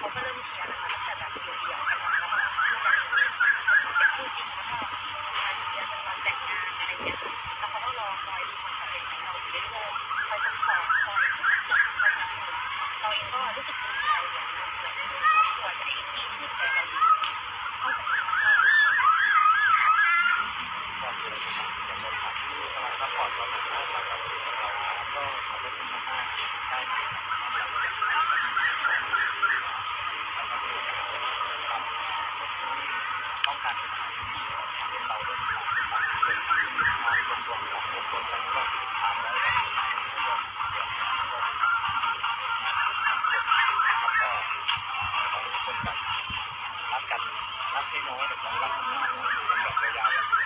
เขาก็เริ่มเชียร์นะคะตั้งแต่แบบเดี่ยวๆกันแล้วแบบคู่กันเป็นคู่จริงแล้วก็มาเชียร์จนวันแต่งงานอะไรอย่างเงี้ยแล้วเขาก็รอคอยดูความสำเร็จของเราอยู่เรื่อยๆคอยซัพพอร์ตคอยคอยสนับสนุนเราเองก็รู้สึกภูมิใจเหมือนเหมือนครอบครัวจะได้ดีขึ้นแต่เราอยู่เข้ากับครอบครัว ก็มีอะไรสักอย่างอยากจะถามที่กำลังซัพพอร์ตเราอยู่นะครับก็ขอบคุณมากๆได้มาทำเราอย่างไรแล้วก็ต้องการเป็นเราด้วยกันเป็นมารวมรวมสองรวมรวมกันก็สามร้อยกว่าแล้วก็เดี๋ยวก็แล้วก็ทุกคนแบบรักกันรักให้น้อยแต่รักกันมากอยู่กันแบบยาวๆแบบนี้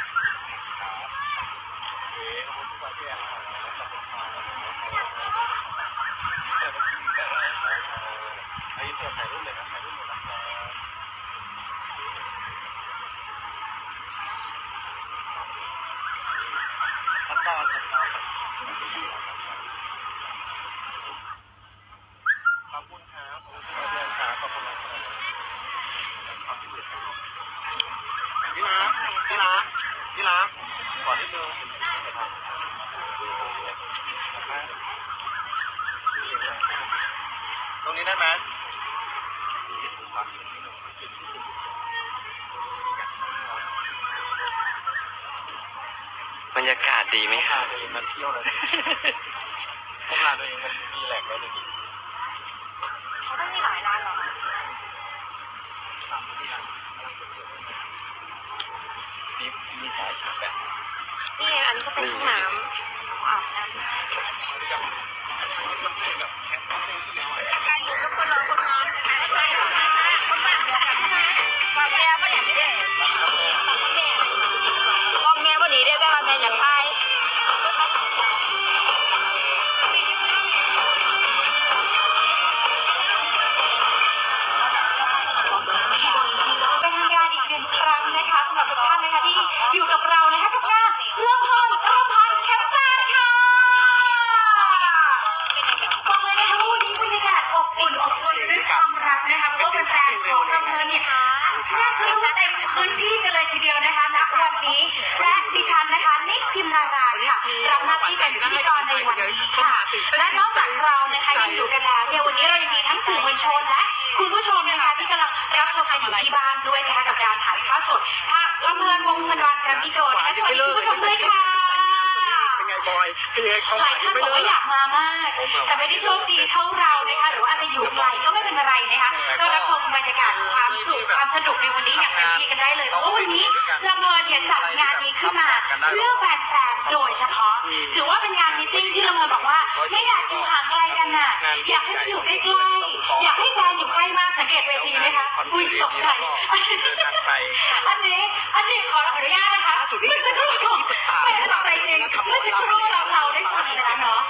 ครับเอ๋ขอบคุณทุกประเทศขอบคุณครับไอ้เสื้อถ่ายรูปเลยนะถ่ายรูปเลยนะครับตัดต่อตัดต่อขอบคุณครับขอบคุณทุกประเทศครับขอบคุณครับขอบคุณครับพี่ รักพี่รักพี่รักขอนิดนึงตรงนี้ได้ไหมสุดที่สุดบรรยากาศดีไหมพคะาตัวเองมาเที่ยวเลยพาตัวเองมันมีแหล่งแล้วเลยเขาต้องมีหลายร้านเหรอ มีมีสาย ชาร์จแบตนี่ไงอันนี้ก็เป็นห้องน้ำของอาบน้ำการอยู่ก็คนรอ แน่นคือเต็มพื้นที่กันเลยทีเดียวนะคะณวันนี้ และดิฉันนะคะนิกพิมนาราค่ะรับหน้าที่เป็นพิธีกรในวันนี้ค่ะ และนอกจากเรานะคะยังอยู่กันแล้วเนี่ยวันนี้เรายังมีทั้งสื่อมวลชนและคุณผู้ชมนะคะที่กำลังรับชมกันอยู่ที่บ้านด้วยนะคะกับการถ่ายทอดสดทางลำเพลินวงศกรแกรมมี่โกลด์นะคะสวัสดีคุณผู้ชมด้วยค่ะ บอยเป็นไงความหลายท่านบอกว่าอยากมามาก แต่ไม่ได้โชคดีเท่าเรานะคะหรือว่าอาจจะอยู่ไกลก็ไม่เป็นไรนะคะก็รับชมบรรยากาศความสุขความสนุกในวันนี้อย่างเต็มที่กันได้เลยเพราะว่าวันนี้ลำเพลินเนี่ยจัดงานนี้ขึ้นมาเพื่อแฟนๆโดยเฉพาะ ถือว่าเป็นงานมิทติ้งที่ลำเพลินบอกว่า ไม่อยากอยู่ห่างไกลกันน่ะอยากให้มาอยู่ใกล้ๆอยากให้แฟนอยู่ใกล้มากสังเกตเวทีไหมคะอุ้ยตกใจเดินทางไกลอันนี้อันนี้ขออนุญาตนะคะเมื่อสักครู่ เมื่อสักครู่เราเราได้ฟังไปแล้วเนาะ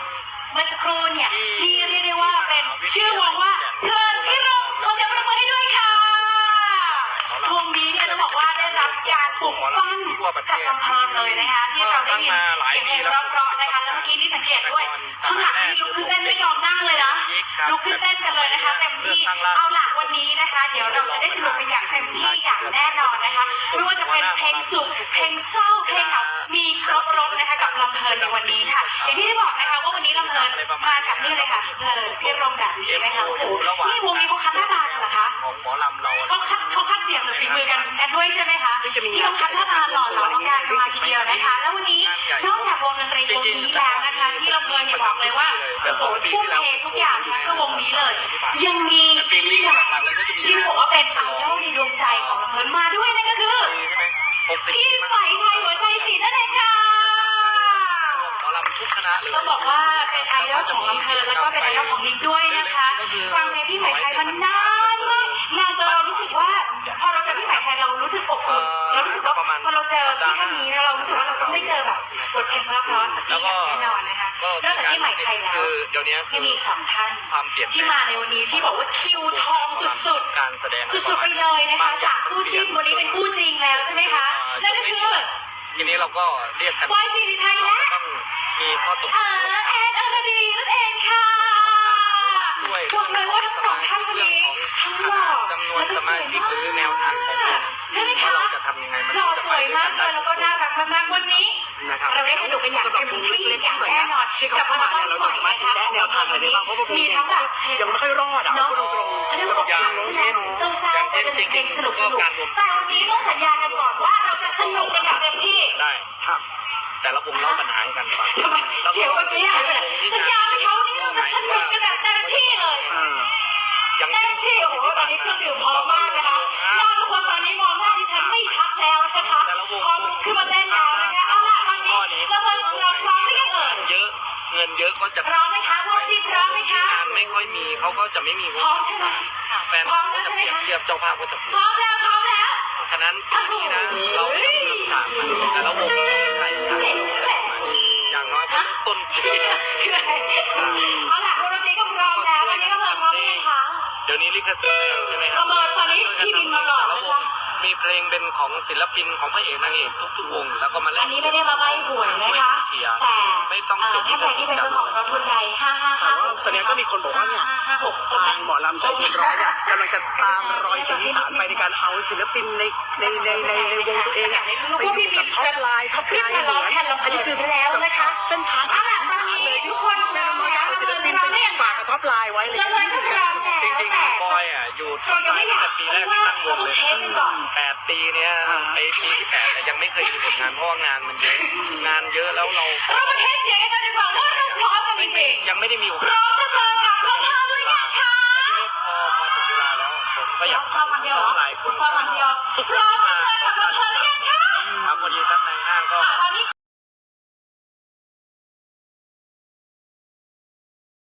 เมื่อสักครู่เนี่ยที่เรียกได้ว่าเป็นชื่อวงว่าเพลินพิรมขอเสียงปรบมือให้ด้วยค่ะวงนี้เนี่ยต้องบอกว่าได้รับการปลุกปั้นจากลำเพลินเลยนะคะ ที่เราได้ยินเสียงเพลงเพราะๆนะคะแล้วเมื่อกี้ที่สังเกตด้วยข้างหลังนี่ลุกขึ้นเต้นไม่ยอมนั่งเลยนะลุกขึ้นเต้นกันเลยนะคะ เต็มที่เอาล่ะวันนี้นะคะ เดี๋ยวเราจะได้สนุกกันอย่างเต็มที่ เพลินในวันนี้ค่ะ อย่างที่ได้บอกนะคะว่าวันนี้ลำเพลินมากับนี่เลยค่ะเพลินพิรมแบบนี้นะคะโอ้โหนี่วงนี้เขาคัดหน้าตากันเหรอคะของหมอลำเราเขาคัดเขาคัดเสียงหรือฝีมือกันกันด้วยใช่ไหมคะที่เขาคัดหน้าตาหล่อเหลาน้องการกันมาทีเดียวนะคะ แล้ววันนี้นอกจากวงดนตรีวงนี้แล้วนะคะ ที่ลำเพลินเนี่ยบอกเลยว่าโอ้โหทุ่มเททุกอย่างนะคะเพื่อวงนี้เลย ยังมีที่อยากที่บอกว่าเป็นไอดอลในดวงใจของลำเพลินมาด้วยนั่นก็คือใช่ไหมหกสิบพี่ไหม ว่าเป็นไอดอลของลำเพลินแล้วก็เป็นไอดอลของนิกด้วยนะคะฟังเพลงพี่ไหมไทยมันนานมากนานจนเรารู้สึกว่า พอเราเจอพี่ไหมไทยเรารู้สึกอบอุ่นเรารู้สึกว่าพอเราเจอพี่ท่านนี้นะเรารู้สึกว่าเราต้องได้เจอแบบบทเพลงเพราะๆสักทีอย่างแน่นอนนะคะนอกจากพี่ไหมไทยแล้วคือเดี๋ยวนี้ยังมีอีกสองท่านความเปลี่ยนที่มาในวันนี้ที่บอกว่าคิวทองสุดๆการแสดงสุดๆไปเลยนะคะ จากคู่จิ้นวันนี้เป็นคู่จริงแล้วใช่ไหมคะนั่นก็คือทีนี้เราก็เรียกกันวายสิริชัยและต้อง มีข้อตกลอ่างแอนอรดีนั่นเองค่ะ บอกเลยว่าทั้งสองท่านคนนี้ทั้งหล่อวนสมาชิกหรือแนวทางของวงใช่ไหมว่าคะเราจะทำยังไงมันหล่อจะสไปวยด้วยมากักนเลได้ยแล้วก็น่ารักมากๆวันนี้ นะครับ เราได้สนุกกันอย่างสำหรับเต็มวงที่เล็กอย่าๆงเหมือนแน่เนี้ยนอนที่เขาเข้ามาเนี่ยเราจะสามารถแนะแนวทางอะไรได้บ้างเพราะว่าวงมีนี้ทั้งแบบยังไม่ค่อยรอดอะเนาะพูดตรงเขาเรียกว่าอกหักใช่ไหมเศร้าๆก็จะเป็นเพลงสนุกสนุกแต่วันนี้ต้องสัญญากันก่อนว่าเราจะสนุกกันแบบเต็มที่ ได้ๆครับ แต่ละวงเล่าปัญหาให้กันฟังทำไมเดี๋ยวเมื่อกี้หายไปไหนสัญญาไหมคะวันนี้เราจะสนุกกันแบบเต็มที่เลยอ่าอย่างเต็มที่โอ้โหตอนนี้เครื่องดื่มพร้อมมากนะคะเราทุกคนตอนนี้มองหน้าดิฉันไม่ชัดแล้วนะคะพร้อมขึ้นมาเต้นแล้วนะคะเอาล่ะตอนนี้ระเบิดของเราพร้อมหรือยังเอ่ยเยอะเงินเยอะก็จะพร้อมไหมคะพวกที่พร้อมไหมคะงานไม่ค่อยมีเขาก็จะไม่มีพร้อมใช่ไหมแฟนก็จะเปรียบเทียบเจ้าภาพก็จะเปรีพยบร้อมแล้วพร้อมแล้ว ฉะนั้นปีนี้นะเราไม่ต้องเลือกฉากมันแต่ละวงเราต้องใช้ฉากอย่างน้อยก็ต้นปีคืออะไรเอาล่ะคุณดนตรีก็พร้อมแล้ววันนี้ก็เพิ่มพร้อมหรือยังคะเดี๋ยวนี้ลิขสิทธิ์แพงใช่ไหมครัประเมินตอนนี้พี่บินมาก่อนนะจ๊ะมีเพลงเป็น ของศิลปินของพระเอกนางเอกทุกๆวง แล้วก็มาเล่อันนนี้ไม่ได้มาใบหวยนะคะ แต่ไม่ต้องเอ่อท่านใดที่เป็นเจ้าของรถทุนใดห้าห้าแต่ห้าว่าตอนนี้ก็มีคนบอกว่าเนี่ยห้าหกทางหมอลำใจเกินร้อยเนี่ยกำลังจะตามรอยสีสานไปในการเอาศิลปินในในในในในวงตัวเองอะไปอยู่กับท็อปไลน์ท็อปขึ้นไลน์มาเหร้มืองอนแทนลำอันเพินี้นคือซะแล้วนะคะเส้นทางของสีสานเลยที่แม่น้อยๆเอาศิล จริงๆฝากกระท็อปไลน์ไว้เลยจริงก็รอแจริงบอยอะอยู่เรายังไม่อยากปีแรกตั้งวงเลยแปดปีเนี้ยไอปีที่แปดยังไม่เคยมีผลงานเพราะงานมันเยอะงานเยอะแล้วเราเรามาเทสเสียงกันดีกว่าว่าเราพร้อมกันจริงยังไม่ได้มีโอกาสพร้อมจะเจอกับรองเท้าด้วยกันค่ะพอมาถึงเวลาแล้วผมก็อยากพอทางเดียวหลายคนพาเดียวพร้อมจะเจอกับรองเท้าด้วยกันค่ะครับวันนี้ท่านในห้างก็